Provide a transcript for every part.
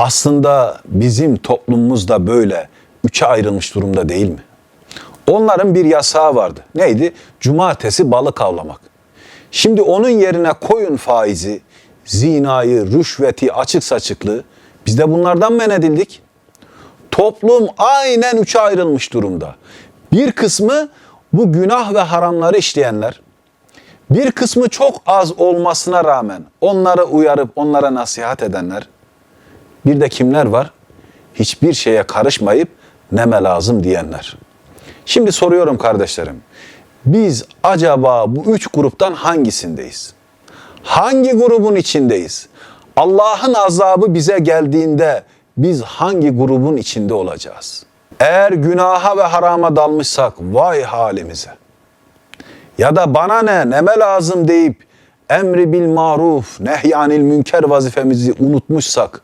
Aslında bizim toplumumuz da böyle üçe ayrılmış durumda değil mi? Onların bir yasağı vardı. Neydi? Cumartesi balık avlamak. Şimdi onun yerine koyun faizi, zinayı, rüşveti, açık saçıklığı. Biz de bunlardan men edildik. Toplum aynen üçe ayrılmış durumda. Bir kısmı bu günah ve haramları işleyenler, bir kısmı çok az olmasına rağmen onları uyarıp onlara nasihat edenler, bir de kimler var? Hiçbir şeye karışmayıp neme lazım diyenler. Şimdi soruyorum kardeşlerim. Biz acaba bu üç gruptan hangisindeyiz? Hangi grubun içindeyiz? Allah'ın azabı bize geldiğinde biz hangi grubun içinde olacağız? Eğer günaha ve harama dalmışsak vay halimize. Ya da bana ne, neme lazım deyip emri bil maruf, nehyanil münker vazifemizi unutmuşsak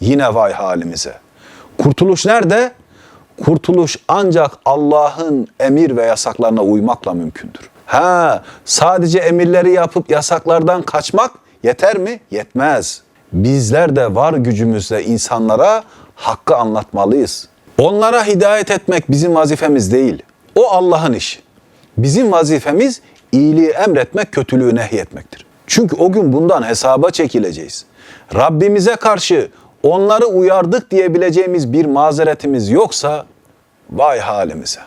yine vay halimize. Kurtuluş nerede? Kurtuluş ancak Allah'ın emir ve yasaklarına uymakla mümkündür. Ha, sadece emirleri yapıp yasaklardan kaçmak yeter mi? Yetmez. Bizler de var gücümüzle insanlara hakkı anlatmalıyız. Onlara hidayet etmek bizim vazifemiz değil. O Allah'ın işi. Bizim vazifemiz iyiliği emretmek, kötülüğü nehyetmektir. Çünkü o gün bundan hesaba çekileceğiz. Rabbimize karşı onları uyardık diyebileceğimiz bir mazeretimiz yoksa vay halimize.